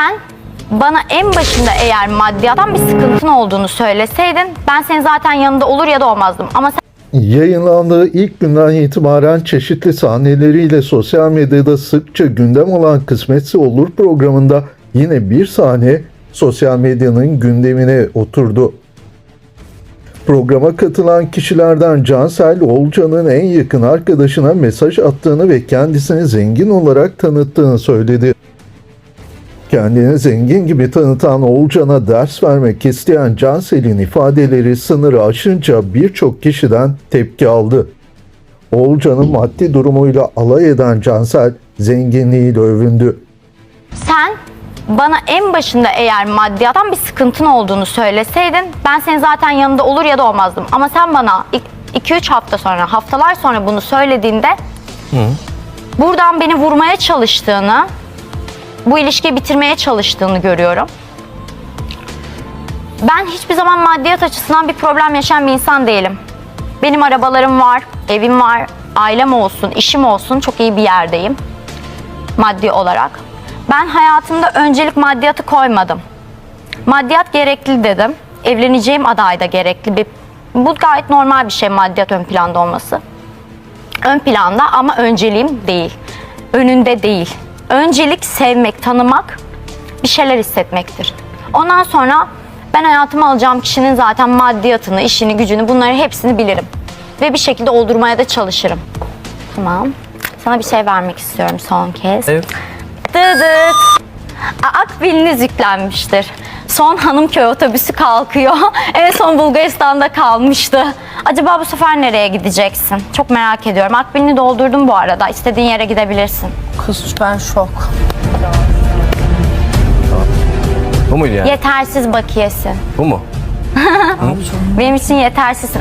Sen bana en başında eğer maddiyattan bir sıkıntın olduğunu söyleseydin ben senin zaten yanında olur ya da olmazdım. Ama sen Yayınlandığı ilk günden itibaren çeşitli sahneleriyle sosyal medyada sıkça gündem olan Kısmetse Olur programında yine bir sahne sosyal medyanın gündemine oturdu. Programa katılan kişilerden Cansel Olcan'ın en yakın arkadaşına mesaj attığını ve kendisini zengin olarak tanıttığını söyledi. Kendini zengin gibi tanıtan Oğulcan'a ders vermek isteyen Cansel'in ifadeleri sınırı aşınca birçok kişiden tepki aldı. Oğulcan'ın maddi durumuyla alay eden Cansel zenginliğiyle övündü. sen bana en başında eğer maddiyattan bir sıkıntın olduğunu söyleseydin ben senin zaten yanında olur ya da olmazdım. Ama sen bana 2-3 hafta sonra, haftalar sonra bunu söylediğinde buradan beni vurmaya çalıştığını, bu ilişkiyi bitirmeye çalıştığını görüyorum. Ben hiçbir zaman maddiyat açısından bir problem yaşayan bir insan değilim. Benim arabalarım var, evim var, ailem olsun, işim olsun çok iyi bir yerdeyim maddi olarak. Ben hayatımda öncelik maddiyatı koymadım. Maddiyat gerekli dedim. Evleneceğim aday da gerekli bir bu gayet normal bir şey maddiyat ön planda olması. Ön planda ama önceliğim değil. Önünde değil. Öncelik sevmek, tanımak, bir şeyler hissetmektir. Ondan sonra ben hayatıma alacağım kişinin zaten maddiyatını, işini, gücünü bunları hepsini bilirim. Ve bir şekilde oldurmaya da çalışırım. Tamam. Sana bir şey vermek istiyorum son kez. Evet. Dıdıt. Akbiliniz yüklenmiştir. Son Hanımköy otobüsü kalkıyor. En son Bulgaristan'da kalmıştı. Acaba bu sefer nereye gideceksin? Çok merak ediyorum. Akbilini doldurdum bu arada. İstediğin yere gidebilirsin. Kız ben şok. Bu muydu yani? Yetersiz bakiyesi. Bu mu? Benim için yetersizsin.